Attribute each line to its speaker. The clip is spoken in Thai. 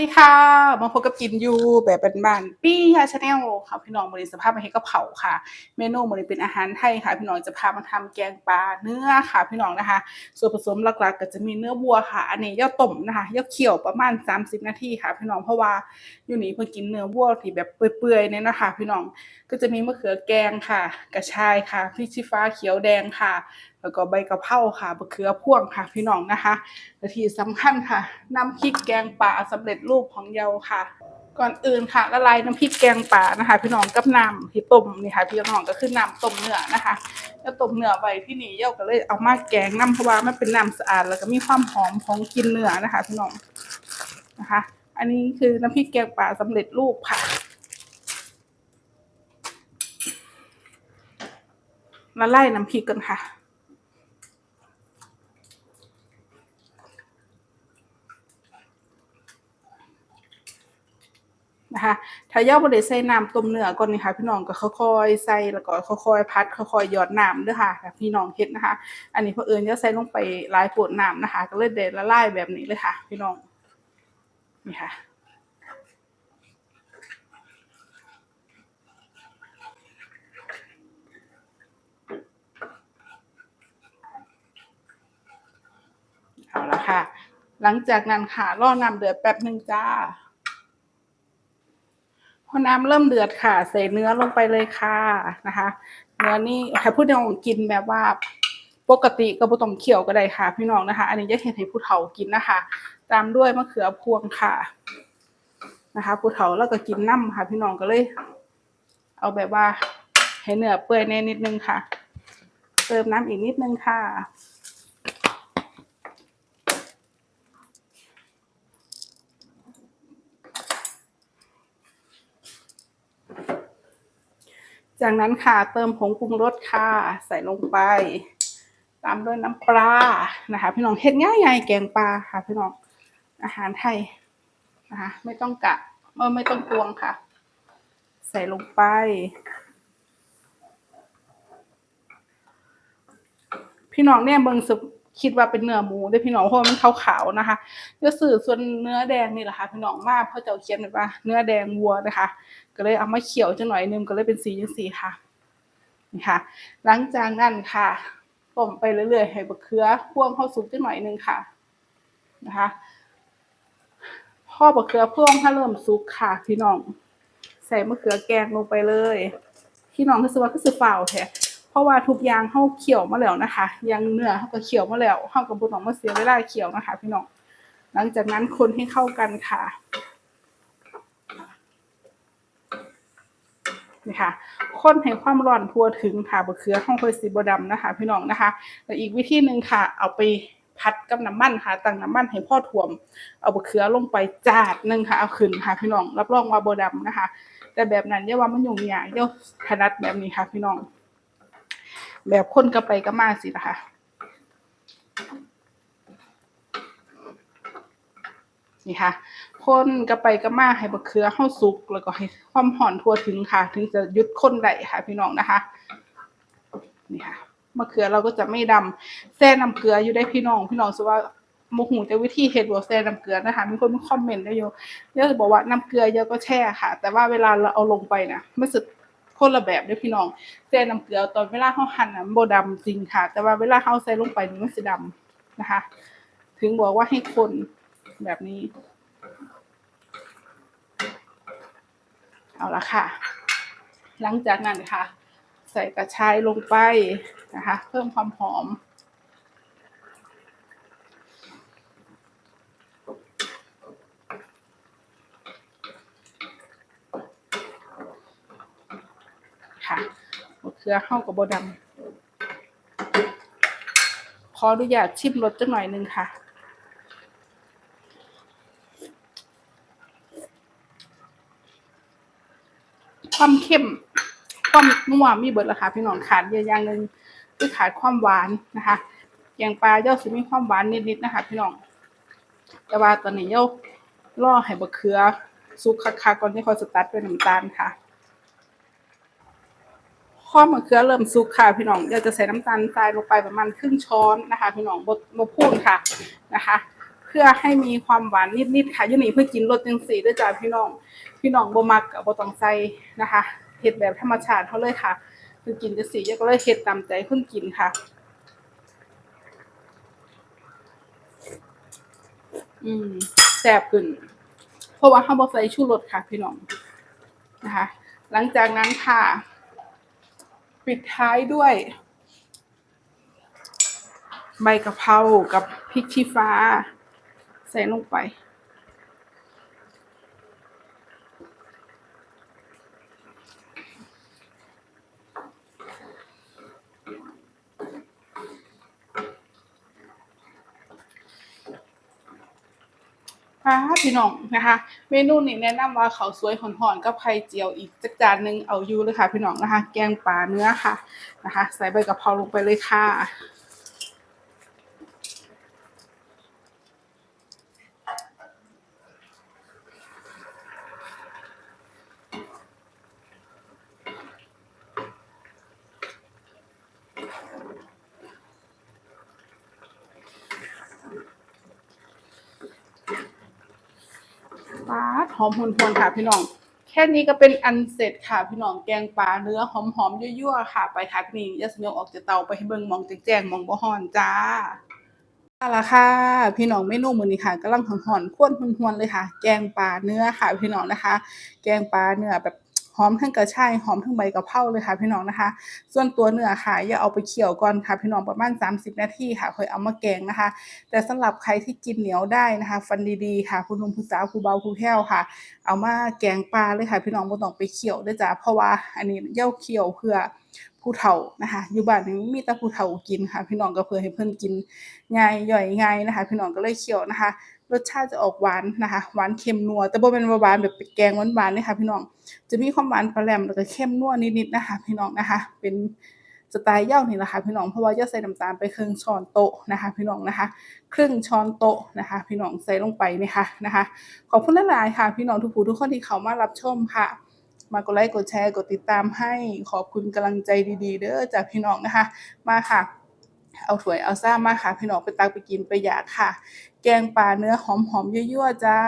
Speaker 1: ดีค่ะมาพบกับกินยูแบบบ้านๆปี้ยาชาแนลค่ะพี่น้องวันนี้สภาพมาให้กะเพราค่ะ เมนูวันนี้เป็นอาหารไทยค่ะ พี่น้องจะพามาทำแกงปลาเนื้อค่ะ พี่น้องนะคะ ส่วนผสมหลักๆ ก็จะมีเนื้อวัวค่ะ อันนี้ย่อต้มนะคะย่อเคี่ยวประมาณ 30 นาทีค่ะ พี่น้องเพราะว่าอยู่นี่เพิ่งกินเนื้อวัวที่แบบเปื่อยๆเนี่ยนะคะ พี่น้องก็จะมีมะเขือแกงค่ะ กระชายค่ะพริกชี้ฟ้าเขียวแดงค่ะแล้วก็ใบกะเพราค่ะมะเขือพ่วงค่ะพี่น้องนะคะและที่สำคัญค่ะ น้ำพริกแกงป่าสำเร็จรูปของเยาค่ะ ก่อนอื่นค่ะละลายน้ำพริกแกงป่านะคะ พี่น้องกับน้ำที่ต้มนี่ค่ะ พี่น้องก็คือน้ำต้มเนื้อนะคะแล้วต้มเนื้อไว้ที่นี่เยาก็เลยเอามาแกงน้ำเพราะว่ามันเป็นน้ำสะอาดแล้วก็มีความหอมของกลินเนื้อนะคะ พี่น้องนะคะ อันนี้คือน้ำพริกแกงป่าสำเร็จรูปค่ะละลายน้ำพริกกันค่ะ นะคะถ้าย่อบริใส่น้ำต้มเนื้อก่อนนี่ค่ะพี่น้องก็ค่อยๆใส่แล้วก็ค่อยๆพัดค่อยๆหยอดน้ำเด้วยค่ะถ้าพี่น้องเฮ็ดนะคะ อันนี้เพอเอิญจะใส่ลงไปหลายปวดน้ำนะคะ ก็เลยเด็ดละลายแบบนี้เลยค่ะ พี่น้องนี่ค่ะเอาละค่ะ หลังจากนั้นค่ะรอน้ำเดือดแป๊บหนึ่งจ้า พอน้ำเริ่มเดือดค่ะ ใส่เนื้อลงไปเลยค่ะนะคะ เนื้อนี่ให้ผู้น้องกินแบบว่าปกติก็บ่ต้องเคี่ยวก็ได้ค่ะ พี่น้องนะคะ อันนี้จะเห็นให้ผู้เฒ่ากินนะคะ ตามด้วยมะเขือพวงค่ะนะคะ ผู้เฒ่าแล้วก็กินน้ำค่ะ พี่น้องก็เลย เอาแบบว่าให้เนื้อเปื่อยแน่นิดนึงค่ะ เติมน้ำอีกนิดนึงค่ะ จากนั้นค่ะเติมผงปรุงรสค่ะ ใส่ลงไป ตามด้วยน้ำปลานะคะ พี่น้องเฮ็ดง่ายๆแกงปลาค่ะ พี่น้องอาหารไทยนะคะไม่ต้องกะเออไม่ต้องตวงค่ะ ใส่ลงไป พี่น้องเนี่ยเบิ่งสุ คิดว่าเป็นเนื้อหมูได้พี่น้องเพราะว่ามันขาวๆนะคะก็สื่อส่วนเนื้อแดงนี่แหละค่ะพี่น้องมากเพราะเจ้าเขียนว่าเนื้อแดงวัวนะคะ ก็เลยเอามาเขียวจังหน่อยนึงก็เลยเป็นสีจังสีค่ะนี่ค่ะ หลังจากนั้นค่ะต้มไปเรื่อยๆให้บะเขือพ่วงเข้าสุกจังหน่อยนึงค่ะนะคะพ่อบะเขือพ่วงถ้าเริ่มสุกค่ะ พี่น้อง ใส่มะเขือแกงลงไปเลย พี่น้องคือสว่าคือสิฝ่าแท้ เพราะว่าทุกอย่างเฮาเคี่ยวมาแล้วนะคะยังเนื้อเฮาก็เคี่ยวมาแล้วเฮาก็บ่ต้องมาเสียเวลาเคี่ยวนะคะ พี่น้องหลังจากนั้นคนให้เข้ากันค่ะนี่ค่ะคนให้ความร้อนทั่วถึงค่ะบะเขือห้องเคยสีบดำนะคะ พี่น้องนะคะแล้วอีกวิธีหนึ่งค่ะ เอาไปพัดกับน้ำมันค่ะตั้งน้ำมันให้พ่อถ่วม เอาบะเขือลงไปจาดหนึ่งค่ะเอาขึ้นค่ะ พี่น้องรับรองว่าบดำนะคะ แต่แบบนั้นเรียกว่ามันยุ่งยากเรียกถนัดแบบนี้ค่ะ พี่น้อง แบบคนก็ไปก็มาสินะคะนี่ค่ะคนก็ไปก็มาให้บะเขือเข้าสุกแล้วก็ให้ความหอนทั่วถึงค่ะ ถึงจะยุดคนได้ค่ะ พี่น้องนะคะนี่ค่ะมะเขือเราก็จะไม่ดำแซ่น้ำเกลืออยู่ได้พี่น้อง พี่น้องสว่าโมหแต่วิธีเฮ็ดบ่แซ่น้ำเกลือนะคะมีคนมาคอมเมนต์ได้อยู่เยอะบอกว่าน้ำเกลือเยอะก็แช่ค่ะ แต่ว่าเวลาเราเอาลงไปนะมันสึก คนละแบบเด้อพี่น้องเซ่น้ำเกลือตอนเวลาเขาหั่นน่ะมันบดดำจริงค่ะ แต่ว่าเวลาเขาใส่ลงไปนี่มันสีดำนะคะ ถึงบอกว่าให้คนแบบนี้ เอาละค่ะ หลังจากนั้นค่ะ ใส่กระชายลงไปนะคะ เพิ่มความหอม ค่ะือเข้ากับบดำขออนุญาตชิมรสจังหน่อยหนึงค่ะ ความเข้มความนัวมีเบิดราคาพี่น้องขาดเยอะอย่างหนึ่งคือขาดความหวานนะคะแกงปลาเย่าสิมีความหวานนิดๆนะคะ พี่น้อง แต่ว่าตอนนี้เย่าล่อให้บะเขือสุกคักๆก่อนที่เขาสตัดด้วยน้ำตาลค่ะ ข้อมะเขือเริ่มสุกค่ะพี่น้องเดี๋ยวจะใส่น้ำตาลทรายลงไปประมาณครึ่งช้อนนะคะ พี่น้องบดบพูนค่ะนะคะ เพื่อให้มีความหวานนิดๆค่ะยู่นี่เพื่อกินรสจังสีด้วยจ้าพี่น้อง พี่น้องบ่มักก็บ่ต้องใส่นะคะเฮ็ดแบบธรรมชาติเฮาเลยค่ะเพิ่นกินจังซี่ก็เลยเฮ็ดตามใจเพิ่นกินค่ะ อืมแซ่บขึ้นเพราะว่าเฮาบ่ใส่ชูรสค่ะ พี่น้องนะคะ หลังจากนั้นค่ะ ปิดท้ายด้วย ใบกะเพรากับพริกชี้ฟ้า ใส่ลงไป ค่ะพี่น้องนะคะ เมนูนี้แนะนำว่าเขาสวยหอนๆกับไข่เจียวอีกจักจานหนึงเอาอยู่เลยค่ะ พี่น้องนะคะ แกงปลาเนื้อค่ะนะคะ ใส่ใบกะเพราลงไปเลยค่ะ ปลาด หอมหวนๆค่ะพี่น้อง แค่นี้ก็เป็นอันเสร็จค่ะพี่น้องแกงปลาเนื้อหอมๆยั่วๆค่ะ ไปทักนี่ยาสมยองออกจากเตาไปให้เบิ่งมองแจ้งมองบ่ฮอนจ้าเอาละค่ะ พี่น้องเมนูมื้อนี้ค่ะกำลังหอนๆข้วนหวนๆเลยค่ะ แกงปลาเนื้อค่ะ พี่น้องนะคะ แกงปลาเนื้อแบบ หอมทั้งกระชายหอมทั้งใบกะเพราเลยค่ะพี่น้องนะคะ ส่วนตัวเนื้อค่ะอย่าเอาไปเคี่ยวก่อนค่ะพี่น้องประมาณ 30 นาทีค่ะค่อยเอามาแกงนะคะ แต่สำหรับใครที่กินเหนียวได้นะคะ ฟันดีๆค่ะผู้หนุ่มผู้สาวผู้เบาผู้แพ้วค่ะ เอามาแกงปลาเลยค่ะพี่น้องบ่ต้องไปเคี่ยวด้อจ้ะเพราะว่าอันนี้เย่าเคี่ยวเพื่อผู้เฒ่านะคะอยู่บ้านนี้มีแต่ผู้เฒ่ากินค่ะ พี่น้องก็เพื่อให้เพิ่อนกินง่ายย่อยง่ายนะคะ พี่น้องก็เลยเคี่ยวนะคะ รสชาติจะออกหวานนะคะหวานเค็มนัว แต่บ่แม่นหวานแบบแกงหวานๆเด้ค่ะพี่น้อง จะมีความหวานปลาแหลมแล้วก็เค็มนัวนิดๆนะคะ พี่น้องนะคะ เป็นสไตล์เย้านี่แหละค่ะพี่น้องเพราะว่าเย้าใส่น้ำตาลไปครึ่งช้อนโต๊ะนะคะ พี่น้องนะคะ ครึ่งช้อนโต๊ะนะคะ พี่น้องใส่ลงไปนี่ค่ะนะคะ ขอบคุณหลายๆค่ะ พี่น้องทุกผู้ทุกคนที่เข้ามารับชมค่ะ มากดไลค์กดแชร์กดติดตามให้ขอบคุณกำลังใจดีๆ เด้อจากพี่น้องนะคะ มาค่ะ เอาถ้วยเอาซ่ามาค่ะ พี่น้องไปตักไปกินไปอยากค่ะ แกงป่าเนื้อหอมๆยั่วๆจ้า